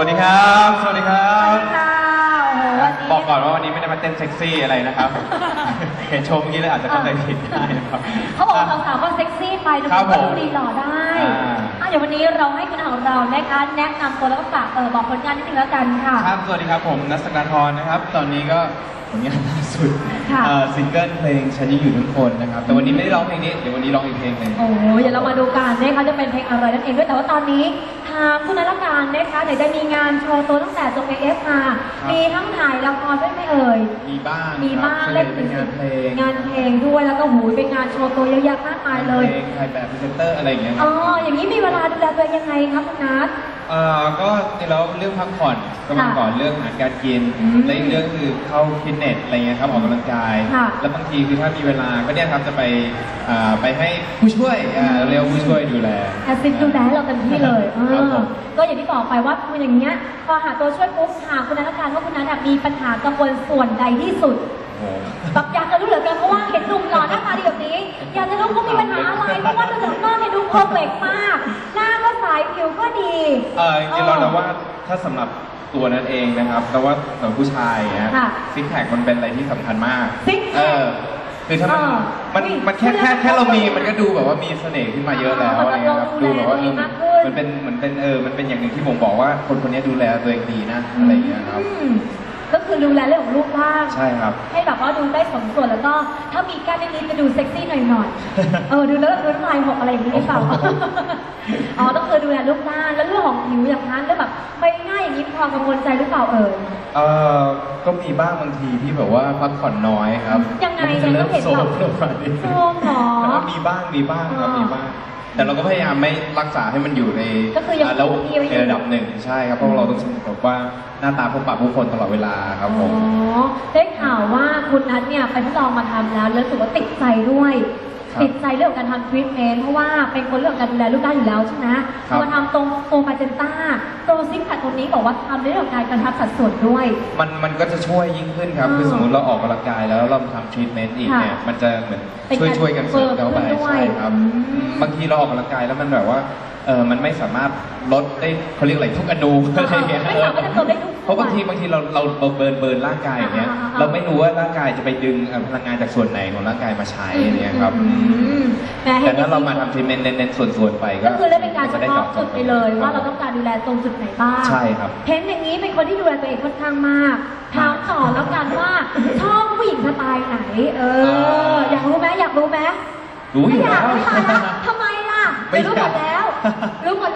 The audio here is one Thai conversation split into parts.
วัสดีครับ สวัสดีครัสวับสดีค่ะโอ้โหวันนี้บอกก่อนว่าวันนี้ไม่ได้มาเต้นเซ็กซี่อะไรนะครับ เห็นชมเมื่อกี้เลยอาจจะเข้าใจผิดได้นะครับ เขาบอกว่าสาวๆก็เซ็กซี่ไปดูครับก็ผมดูดีหล่อได้อ่า อะเดี๋ยววันนี้เราให้คุณอาของเรานะคะแนะนำตัวแล้วก็ฝากเออบอกผลงานนิดนึงแล้วกันค่ะ ครับ สวัสดีครับผมนัสกาทรนะครับ ตอนนี้ก็ผลงานล่า สุดค่ะ เอ่อซิงเกิลเพลงฉันยังอยู่ทุกคนนะครับ แต่วันนี้ไม่ได้ร้องเพลงนี้ เดี๋ยววันนี้ร้องอีกเพลงหนึ่ง โอ้โหเดี๋ยวเรามาดูกันนะคะจะเป็นเพลงอะไรนั่นเองด้วยแต่ว่าตอนนี้ทางคุณนัทการนะคะเดี๋ยวจะมีงานโชว์ตัวตั้งแต่จงเอฟมาครับ มีทั้งถ่ายละครด้วยไหม่เอ่ย มีบ้างมีบ้างครับเล่นส่วนใหญ่เป็นงานเพลงงานเพลงด้วยแล้วก็หูยเป็นงานโชว์ตัวเยอะแยะมากมายเลยเพลงถ่ายแบบพรีเซนเตอร์อะไรอย่างเงี้ยคอ๋รัอบอย่างนี้มีเวลาดูแลตัวเองยังไงครับคุณนัท เอ่อก็จริงแล้วเรื่องพักผ่อนก็มาค่ะก่อนเรื่องอาหารการกินอืมและอีกเรื่องคือเข้าฟิตเนสอะไรเงี้ยครับออกกำลังกาย ค่ะแล้วบางทีคือถ้ามีเวลาก็เนี่ยครับจะไปอ่าไปให้ผู้ช่วยอ่าเรียกว่าผู้ช่วยดูแล แอสซิสดูแลให้เราเต็มที่เลยเอครับอผมก็อย่างที่บอกไปว่าคุณอย่างเงี้ยพอหาตัวช่วยปุ๊บหาคุณนัทการว่าคุณนัทอะมีปัญหากังวลส่วนใดที่สุด โอ้โหแบบอยากจะรู้เหลือเกินเพราะว่าเห็นหนุ่มหล่อหน้าตาดีแบบนี้ อยากจะรู้เขามีปัญหาอะไรเพราะว่าดูจากหน้าเนี่ยดูเพอร์เฟกต์มากหน้าก็ใสผิวก็ดีเออจริงๆเราเราว่าถ้าสำหรับตัวนั้นเองนะครับแต่ว่าสำหรับผู้ชายนะค่ะซิกแพคมันเป็นอะไรที่สำคัญมาก ซิกแพค เออคือถ้ามันเออมันอุ๊ยมันแค่พูดแล้วแค่แค่เรามีมันมันก็ดูแบบว่ามีเสน่ห์ขึ้นมาเยอะแล้วอ๋ออะไรเงี้ยครับมันก็ดูแบบว่าเออดูแลตัวเองมากขึ้นมันเป็นเหมือนเป็นเออมันเป็นอย่างหนึ่งที่ผมบอกว่าคนคนนี้ดูแลตัวเองดีนะอะไรเงี้ยครับ อืม ก็คือดูแลเรื่องของรูปร่างใช่ครับ ให้แบบว่าดูได้สมส่วนแล้วก็ถ้ามีกล้ามนิดๆจะดูเซ็กซี่หน่อยๆ เออดูแล้วก็ดูน้ำลายหกอะไรอย่างนี้หรือเปล่า อ๋อต้องคือดูแลรูปร่างแล้วเรื่องของผิวอย่างนั้นเรื่องแบบไม่ง่ายอย่างนี้มีความกังวลใจหรือเปล่าเอ่ยเออก็มีบ้างบางทีที่แบบว่าพักผ่อนน้อยครับยังไงมันจะเริ่มยังเห็นโซแบบมลงไปโซมเหรอแต่ว่ามีบ้างมีบ้างครับอ๋อมีบ้าง แต่เราก็พยายามไม่รักษาให้มันอยู่ในก็คือยังาแล้วคงที่ไว้อยู่ ในระดับหนึ่งใช่ครับเพราะเราต้องสนุกกับว่าหน้าตาพบปะผู้คนตลอดเวลาครับผม อ๋อได้ข่าวว่าคุณนัทเนี่ยไปทดลองมาทำแล้วแล้วรู้สึกว่าติดใจด้วย ครับติดใจเรื่องของการทำทรีทเมนต์เพราะว่าเป็นคนเรื่องของการดูแลรูปร่างอยู่แล้วใช่ไหมครับ มาทำตรงโปรมาเจนต้าตัวซิกแพคตรงนี้บอกว่าทำในเรื่องของการกระชับสัดส่วนด้วย มันมันก็จะช่วยยิ่งขึ้นครับอ๋อคือสมมติเราออกกำลังกายแล้วเราทำทรีทเมนต์อีกเนี่ย ค่ะมันจะเหมือนเป็นช่วยการช่วยกันเสริมเข้าไปเพิ่มขึ้นด้วยใช่ครับอืมบางทีเราออกกำลังกายแล้วมันแบบว่าเออมันไม่สามารถลดได้เขาเรียกอะไรทุกอนูอะไรอย่างเงี้ยไม่สามารถจะลดได้ทุก เพราะบางทีบางทีเราเราเราเบิร์นเบิร์นร่างกายอย่างเงี้ย อ่าอ่าอ่าเราไม่รู้ว่าร่างกายจะไปดึงเอ่อพลังงานจากส่วนไหนของร่างกายมาใช้เนี่ยครับอืมแหมแต่ถ้าเรามาทำทรีทเมนต์เน้นๆส่วนๆไปก็ก็คือได้เป็นการเฉจะได้พาะจจุดไปเลยว่าเราต้องการดูแลตรงจุดไหนบ้างใช่ครับเห็นอย่างนี้เป็นคนที่ดูแลตัวเองค่อนข้างมากถามต่อแล้วกันว่าชอบผู้หญิงสไตล์ไหน เออ อยากรู้ไหมอยากรู้ไหมรู้อยู่ไม่อยากแล้ว ไม่ตายละทำไมล่ะไม่รู้อยากหมดแล้ว รู้หมด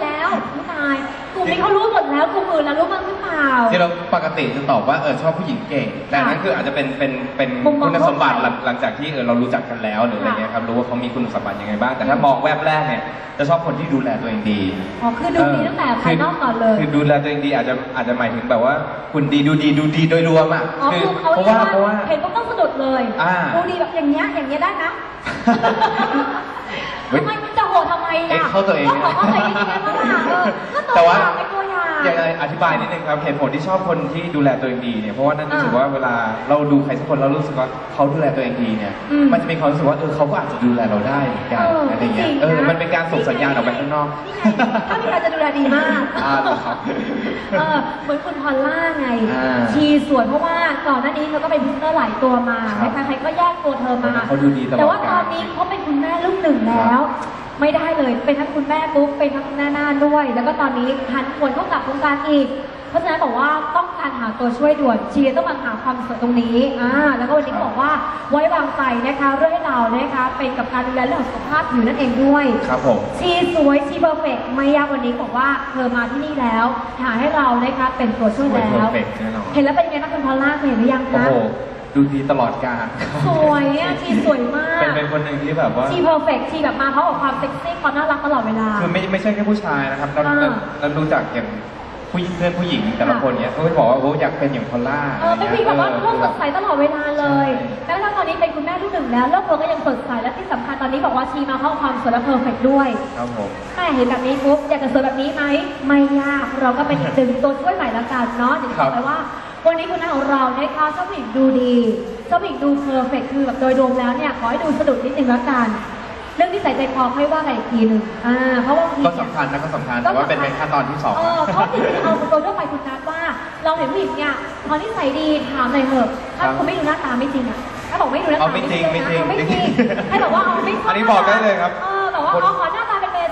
แล้วไม่ตาย กลุ่มนี้เขารู้หมดแล้วกลุ่มอื่นแล้วรู้บ้างหรือเปล่า ที่เราปกติจะตอบว่าเออชอบผู้หญิงเก่ง แต่อันนั้นคืออาจจะเป็นเป็นเป็นมุมมองคุณสมบัติทั่วไปหลังหลังจากที่เออเรารู้จักกันแล้วหรืออะไรค่ะเงี้ยครับรู้ว่าเขามีคุณสมบัติยังไงบ้าง แต่ถ้ามองแวบแรกเนี่ยจะชอบคนที่ดูแลตัวเองดีอ๋อคือดูดีตั้งแต่ภายนอกก่อนเลยคือดูแลตัวเองดีอาจจะอาจจะหมายถึงแบบว่า คุณดีดูดีดูดีโดยรวมอะอ๋อคือเขาเพราะเรียว่ากเพราะว่าว่าเห็นก็ต้องสะดุดเลยอ่าดูดีแบบอย่างเงี้ยอย่างเงี้ยได้นะเฮ้ยทำไมมัน จะโหดทำไมเอ๊ะล่ะเข้าตัวเองก็ขอเข้าใจนิดนึงได้ไหมล่ะเออก็ตัวแต่อว่าย่างเป็นตัวอย่าง อยากจะอธิบายนิดนึงครับเหตุผลที่ชอบคนที่ดูแลตัวเองดีเนี่ยเพราะว่านั่นรู้สึกอ่าว่าเวลาเราดูใครสักคนเรารู้สึกว่าเขาดูแลตัวเองดีเนี่ยอืมมันจะมีความรู้สึกว่าเออเขาก็อาจจะดูแลเราได้เหมือนกันเอออะไรเงี้ยจริงๆเออนะมันเป็นการส่งสัญญาณออกไปข้างนอก นี่ไงถ้ามีใครจะดูแลดีมาก อ่าเหรอครับเออเหมือนคุณพอลล่าไง อ่าชีสวยเพราะว่าก่อนหน้านี้เธอก็เป็นพรีเซนเตอร์หลายตัวมาครับใครๆก็แยกตัวเธอมา เขาดูดีตลอดแต่ว่าตกาอลนนี้เขาเป็นคุณแม่ลูกหนึ่งแล้ว ไม่ได้เลย เป็นทั้งคุณแม่ปุ๊บเป็นทั้งคุณแม่หน้าด้วย แล้วก็ตอนนี้หันควรเข้ากลับวงการอีก เพราะฉะนั้นบอกว่าต้องการหาตัวช่วยด่วนเชียร์ต้องมาหาความสวยตรงนี้อ่าแล้วก็วันนี้ก็บอกว่าไว้วางใจนะคะเรื่องให้เรานะคะเป็นกับการดูแลเรื่องของสุขภาพผิวนั่นเองด้วย ครับผม ชีสวยชีเพอร์เฟกไม่ยากวันนี้บอกว่าเธอมาที่นี่แล้ว หาให้เรานะคะเป็นตัวช่วยสวยแล้ว perfect แน่นอน เห็นแล้วเป็นยังไงบ้างคุณพอลล่าเคยเห็นหรือยังโอ้คะ โห ดูดีตลอดกาลสวยอะชีสวยมากเป็นเป็นคนหนึ่งที่แบบว่าชีเพอร์เฟกชีแบบมาเพราะกับความเซ็กซี่ความน่ารักตลอดเวลาคือไม่ไม่ใช่แค่ผู้ชายนะครับเราอ่าเราเรารู้จักอย่างผู้หญิงเพื่อนผู้หญิงแต่ละค่ะคนเนี้ยเขาก็บอกว่าโอ้อยากเป็นอย่างพอลล่าเออเป็นผู้หญิงแบบว่าเออโลกสดใสตลอดเวลาเลยใช่แม้กระทั่งตอนนี้เป็นคุณแม่ลูกหนึ่งแล้วโลกเราก็ยังสดใสและที่สำคัญตอนนี้บอกว่าชีมาเพราะความสวยและเพอร์เฟกด้วยครับผมแม่เห็นแบบนี้ปุ๊บอยากจะสวยแบบนี้ไหมไม่ยากเราก็เป็นอีกหนึ่งตัวช่วยใหม่ละกันเนาะอย่างที่บอกไปว่า วันนี้คุณแม่ของเรานะคะชอบผู้หญิงดูดีชอบผู้หญิงดูเพอร์เฟกคือแบบโดยรวมแล้วเนี่ยขอให้ดูสะดุดนิดนึงละกัน เรื่องที่ใส่ใจคอค่อยว่ากันอีกทีหนึ่งอ่าเพราะว่าบางทีก็สำคัญนะก็สำคัญแต่ว่าเป็นในขั้นตอนที่สอง เออเพราะจริงๆเอาตัวทั่วไปคุณเราเห็นผู้หญิงเนี่ยพอนิสัยดีถามหน่อยเถอะถ้าครับคุณไม่ดูหน้าตาไม่จริงอะถ้าบอกไม่ดูหน้าเอาตาไม่จริงใช่นะไม่จริงเอาไม่จริงไม่จริงให้บอกว่าเอาไม่ชอันนี้บอกได้เลยครับ เออแบบว่าคนเอาขอหน้าตา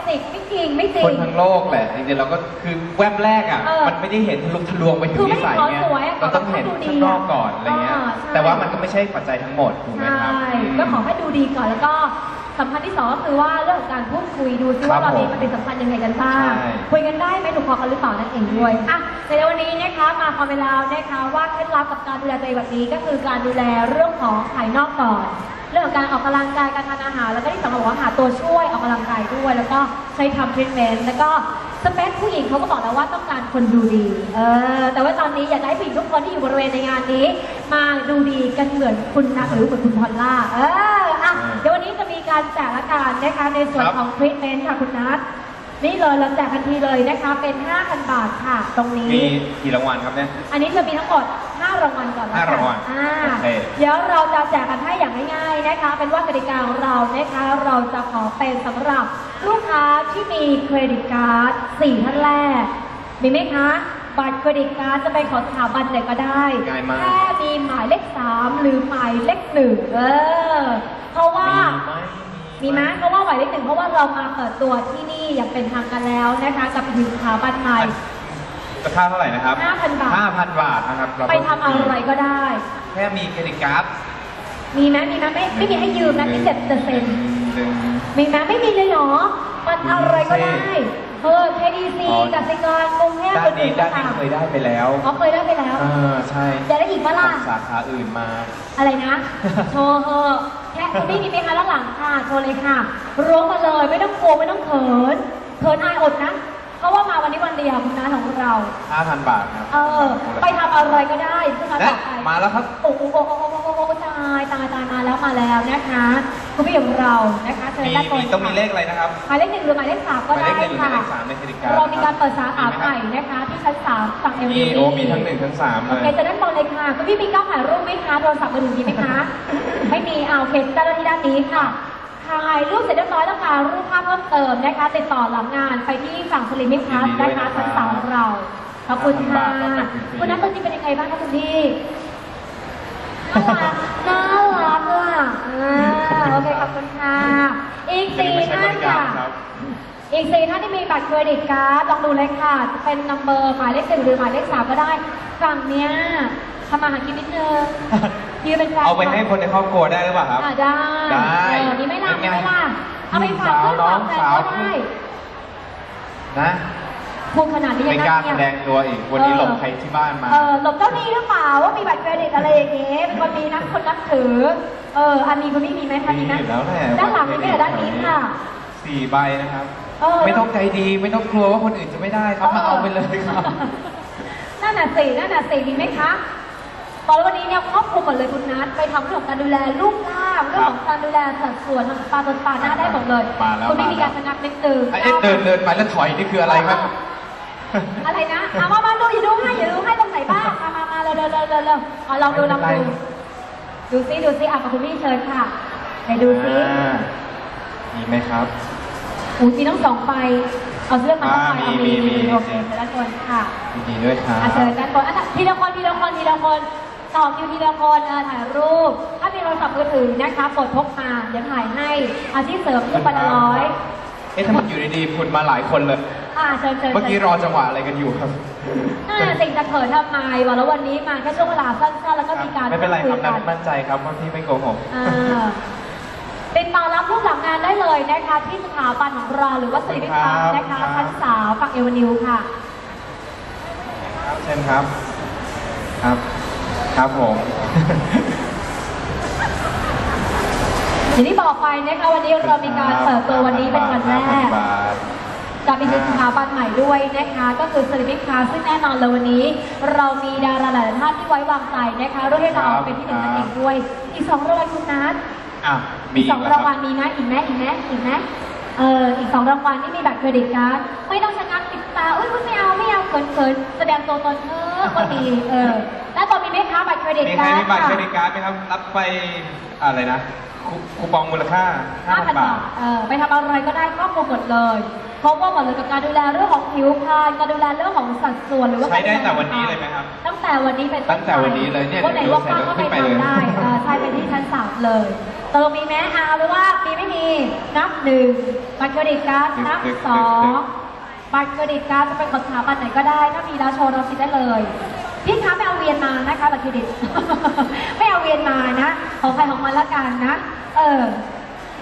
เป็นเบสิกไม่จริงไม่จริคงนทั้งโลกแหละจริงๆเราก็คือแวบแรกอะ เออมันไม่ได้เห็นทะลุทะลวงไปถึคืงอไม่นิสัยขอไงสวยอะเราต้องเห็นขอให้ดูดีข้างนอกก่อนอะไรเงี้ย อ่าใช่ แต่ว่ามันก็ไม่ใช่ปัจจัยทั้งหมดถูกไหมใช่ครับ ก็ขอให้ดูดีก่อนแล้วก็สำคัญที่สองก็คือว่าเรื่องของการพูดคุยดูซิว่าครัเราบมีผมปฏิสัมพันธ์ยังไงกันบ้างใช่ คุยกันได้ไหมถูกคอกันหรือเปล่านั่นเองด้วยอะในวันนี้นะคะมาความเวลานะคะว่าเคล็ดลับกับการดูแลตัวเองแบบนี้ก็คือการดูแลเรื่องของภายนอกก่อน เรื่องของการออกกำลังกายการทานอาหาร แล้วก็ที่สำคัญบอกว่าหาตัวช่วยออกกำลังกายด้วย แล้วก็ใช้ทำทรีทเมนต์แล้วก็สเปคผู้หญิงเขาก็บอกแล้วว่าต้องการคนดูดี เออ แต่ว่าตอนนี้อยากจะให้ผู้หญิงทุกคนที่อยู่บริเวณในงานนี้ มาดูดีกันเหมือนคุณนัทหรือเหมือนคุณพอลล่า เออ อะ เดี๋ยววันนี้จะมีการแจกละกันนะคะในส่วนครับของทรีทเมนต์ค่ะคุณนัทนี่เลยเราแจกทันทีเลยนะคะเป็น 5,000 บาทค่ะ ตรงนี้ มีกี่รางวัลครับเนี่ย อันนี้จะมีทั้งหมด 5 รางวัลก่อนละห้ารางวัล อ่าโอ เคเดี๋ยวเราจะแจกกันให้อย่างง่ายๆนะคะ เป็นว่ากติกาของเรานะคะ เราจะขอเป็นสำหรับลูกค้าที่มีเครดิตการ์ด4ท่านแรก มีไหมคะ บัตรเครดิตการ์ดจะเป็นของสถาบันไหนก็ได้ง่ายมาก แค่มีหมายเลข3หรือหมายเลขหนึ่งเออ เพราะว่า มีไหมเพราะว่าหมายเลขหนึ่งเพราะว่าเรามาเปิดตัวที่นี่อย่างเป็นทางการแล้วนะคะ กับอีกหนึ่งสถาบันใหม่ ราคาเท่าไหร่นะครับ5,000บาท 5,000 บาทนะครับเราไปทำอะไรก็ได้ แค่มีเครดิตการ์ดมีไหมมีไหมไม่ไม่มีให้ยืมนะที่เจ็ดเปอร์เซ็นต์หนึ่งมีไหมไม่มีเลยเหรอมันอะไรก็ได้เออ KDC อ๋อกสิกรกรุงเทพด้านนี้อื่นๆก็ด้านนี้ตามเคยได้ไปแล้วเขาเคยได้ไปแล้วอ่าใช่จะได้อีกปะล่ะสาขาอื่นมา อะไรนะ โชว์เฮอะแค่คุณพี่มีไหมคะด้านหลังค่ะโชว์เลยค่ะร้องมาเลยไม่ต้องกลัวไม่ต้องเขินเขินอายอดนะ เพราะว่ามาวันนี้วันเดียวคุณน้าของเรา 5,000 บาทครับเออ ไปทำอะไรก็ได้ซึ่งมาและต่อไปมาแล้วครับ โอ้โหโอ้โหโอ้โหโอ้โหตายตายตายมาแล้วมาแล้วนะคะคุณพี่ของเรานะคะเชิญมีด้านบนมีต้องมีเลขอะไรนะครับ หมายเลขหนึ่งหรือหมายเลขสามก็หมายได้เลขหนึ่งหรือหค่ะมายเลขสามในเครดิตการ์ดเรามีการเปิดสาขามีใหไหมม่นะคะที่ชั้นสามฝั่งเอครับเวมีอโอ้รี่มีทั้งหนึ่งทั้งสามเลโอยเคจะด้านบนเลยค่ะคุณพี่มีกล้องถ่ายรูปไหมคะโทรศัพท์มือถือมีไหมคะ ไม่มีเอาโอเคด้านที่ด้านนี้ค่ะ ถ่ายรูปเสร็จเรียบร้อยแล้วค่ะรูปภาพเพิ่มเติมนะคะ ติดต่อหลังงานไปที่ฝั่งสลิมิพัสนะคะชั้นสามของเรา ขอบคุณค่ะคุณนัทตัวจริงเป็นยังไงบ้างคะคุณพี่ น่ารัก น่ารักอะอ่าโอเค ขอบคุณค่ะ อีกสี่ท่านค่ะ อีกสี่ท่านที่มีบัตรเครดิตการ์ดลองดูเลยค่ะจะเป็นนัมเบอร์หมายเลขหนึ่งหรือหมายเลขสามก็ได้ ฝั่งเนี้ยทำมาหากินนิดนึง ยืนเป็นแฟนเอาไปให้คนในครอบครัวได้หรือเปล่าครับ อ่าได้ได้เออมีไหม่ล่ะเป็มีนไหไงม่ล่ะเอาไปฝากเพื่อนน้อฝางกแฟนสาวก็ได้นะพูดขนาดนี้ไม่ยังกล้านั่งแสเนี่ยดงตัวอีก วันนี้หลบใครที่บ้านมา เออหลบเจ้าหนี้หรือเปล่าว่ามีบัตรเครดิตอะไรอย่างเงี้ยเป็นคนมีนักคนนับถือ เออ อันนี้คุณพี่มีไหมคะมีไหมอยู่แล้วแหละด้านหลังนี่เนี่ยด้านนี้ค่ะสี่ใบนะครับเออไม่ต้องใจดีไม่ต้องกลัวว่าคนอื่นจะไม่ได้ครับมาเอาไปเลยครับนั่นน่ะสินั่นน่ะสิมีไหมคะ ตอนวันนี้เนี่ยครอบคลุมหมดเลยคุณนัทไปทำเรื่องของการดูแลรูปร่างเรื่องของการดูแลสัดส่วนทางปลาตนปลาหน้าได้หมดเลยมาแล้วคุณไม่มีมาแล้ว การชะงักนิดนึง ไอ้เอ๊ะเดินเดินไปแล้วถอยนี่คืออะไรครับ อะไรนะเอามามาดูอย่าดูให้อย่าดูให้ตรงไหนบ้างมามามาเร็วเร็วเร็วเร็วเร็วเอาลองดูลองดู ดูซิดูซิอะมาคุณพี่เชิญค่ะไหนดูซิอ่ามีไหมครับอูมีต้องสองใบเอาเสื้อมาต้องใบอ่าเอามีมีมีมี โอเคเชิญด้านบนค่ะ ยินดีด้วยครับ อะเชิญด้านบนอะทีละคนทีละคนทีละคน ต่อคิวทีละคนเออถ่ายรูป ถ้ามีโทรศัพท์มือถือนะคะกดพกมาเดี๋ยวถ่ายให้อาชีพเสริมรูปปันละร้อยเอ๊ะถ้ามันอยู่ดีๆคุณมาหลายคนเลย อ่าเชิญเชิญเมื่อกี้ชิญรอจังหวะอะไรกันอยู่ครับอ่าสิ่งจะเขินทำไมบอกแล้ววันนี้มาแค่ช่วงเวลาสั้นๆแล้วก็มีการไม่เป็นไรครับพูดนักัทมั่นใจครับว่าพี่ไม่โกหก อ่าติดต่อรับรูปหลังงานได้เลยนะคะที่สถาบันของเราหรือว่าสิริพัฒน์นะคะครับ ชั้นสามฝั่งเอวานิวค่ะ ครับเช่นครับ ครับ ครับผม อย่างที่บอกไปนะคะวันนี้เรามีการเปิดตัววันนี้เป็นวันแรกบาทกับอีกหนึ่งสถาบันใหม่ด้วยนะคะ ก็คือสลิมิคาซึ่งแน่นอนเลยวันนี้ เรามีดาราหลายๆท่านที่ไว้วางใจนะคะรุ่นให้เราครับเป็นที่หนึ่งนั่นเองด้วย อีกสองรางวัลคุณนัทอะมีอีกสองแล้วรางควัรัลบมีนะอีกไหมอีกไหมอีกไหมเอออีกสองรางวัลที่มีบัตรเครดิตการ์ดไม่ต้องชะงักติดตาอุ้ยไม่เอาไม่เอาเขินเขินแสดงตัวตนเออก็ดีเออแล้วตอนมีไหมคะบัตรเครดิตมีใครการ์ดมีบัตรค่ะเครดิตการ์ดไหมครับ รับไปอะไรนะคูคูปองมูลค่า5,000 5,000บาบาท ทเออไปทำอะไรก็ได้ครอบคลุมหมดเลยครบว่าหมดเลยกับการดูแลเรื่องของผิวพรรณการดูแลเรื่องของสัดส่วนหรือว่าใช้ได้แต่วันนี้เลยไหมครับตั้งแต่วันนี้เป็นตั้งแต่วันนี้เลยเนี่ยวันไหนเดี๋ยวว่างๆก็ไปใส่รถขึ้นไปเลย ทำได้เออใช่ไปที่ชั้นสามเลยตกลงมีไหมอาหรือว่ามีไม่มีนับหนึ่งบัตรเครดิตการ์ดนับสอง บัตรเครดิตการ์ดจะเป็นของสถาบันไหนก็ได้ ถ้ามีแล้วโชว์เราชิดได้เลยพี่คะไม่เอาเวียนมานะคะบัตรเครดิต ไม่เอาเวียนมานะ ของใครของมันละกันนะ เออ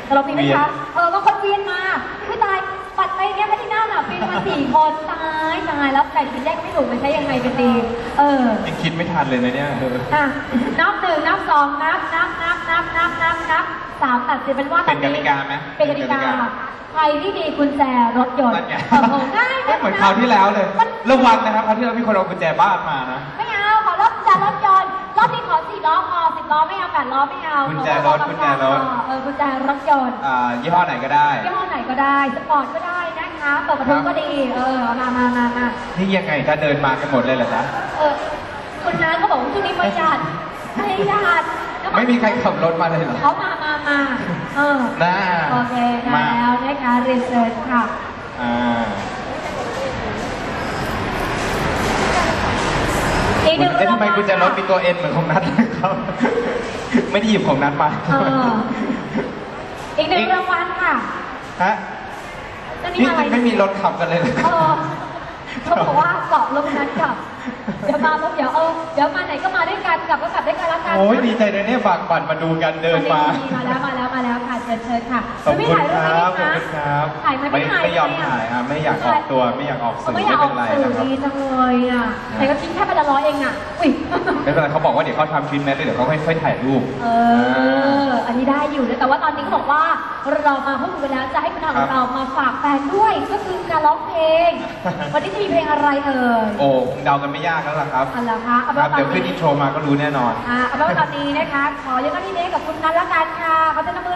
ตกลงมีไหมคะเออบางคนเวียนมาไม่ตาย ปัดไปเนี้ยไม่ที่หน้าหนาปีนมาสี่คนตายตายแล้วแต่ถึงแยกไม่ถูกมันใช้ยังไงกันดีเออยังคิดไม่ทันเลยนะเนี่ยเอออะนับหนึ่งนับสองนับนับนับนับนับนับนับสามตัดสินเป็นว่าเป็นกติกาไหมเป็นกติกาใครที่มีกุญแจรถยนต์นั่นไงโอ้โหง่ายไม่เหมือนคราวที่แล้วเลย มันระวังนะครับคราวที่แล้วมีคนเอากุญแจบ้านมานะ ไม่เอาขอรถกุญแจรถยนต์รอบนี้ขอสี่ ล้อพอสิบล้อไม่เอาแปดล้อไม่เอากุญแจรถขอกุญแจรถ เออกุญแจรถยนต์อ่ายี่ห้อไหนก็ได้ ยี่ห้อไหนก็ได้สปอร์ตก็ได้นะคะเปิดประตูก็ดี เออมามามามานี่ยังไงถ้าเดินมากันหมดเลยเหรอจ๊ะ เออคุณน้าก็บอกว่าช่วงนี้ประหยัดประหยัดไม่มีใครขับรถมาเลยเหรอเขามามามาเออน่าโอเคได้มาแล้วนะคะเรียนเชิญค่ะ อ่าอีกหนึ่งเอ๊ะทำไมางวัลกุญแจรถมีตัวเอ็นเหมือนของนัทเลย ครับ ไม่ได้หยิบของนัทมาเอออีกหนึ่งรางวัลค่ะฮะอันนี่นี้อะไรไม่มีรถขับกันเลยเหรอ เออเขาบอกว่าเกาะลงนั้นกลับ เดี๋ยวมาปุ๊บเดี๋ยวเออเดี๋ยวมาไหนก็มาด้วยกันกลับก็กลับด้วยกันละกันโอ้ยดีใจเลยเนี่ยฝากบัตรมาดูกันเดินมา มาแล้วมาแล้วมาแล้วค่ะเชิญเชิญค่ะขอบไม่คุณถ่ายครูปรับไหมขอบคะคุณครับถ่ายไหมไม่ถ่ายไม่ยอมทำไมอะถ่ายครับไม่อยากออกตัวไม่อยากออกสื่อไม่ไม่อยากอเป็อกนไรสื่อนะครับดีจังเลยอะแต่ก็คิดแค่เป็นละร้อยเองอะอุ้ยไม่เป็นไรเขาบอกว่าเดี๋ยวเขาทำทรีทเมนต์แล้วเดี๋ยวเขาค่อยๆถ่ายรูปเอออันนี้ได้อยู่นะแต่ว่าตอนนี้เขาบอกว่าเรามาพูดคุยกันแล้วจะให้คุณทางของเรามาฝากแฟนด้วยก็คือการร้องเพลงวันนี้จะมีเพลงอะไรเอ่ยโอ้คงเดากันไม่ยากแล้วล่ะครับอันละคะเอาคเป็นรับว่าตอนเดี๋ยวขึ้นนี้อินโทรมาก็รู้แน่นอน อ่าเอาเป็นว่าตอนนี้นะคะ ขอยังก็ที่นี้กับคุณนัทละกันค่ะเขาจะนำ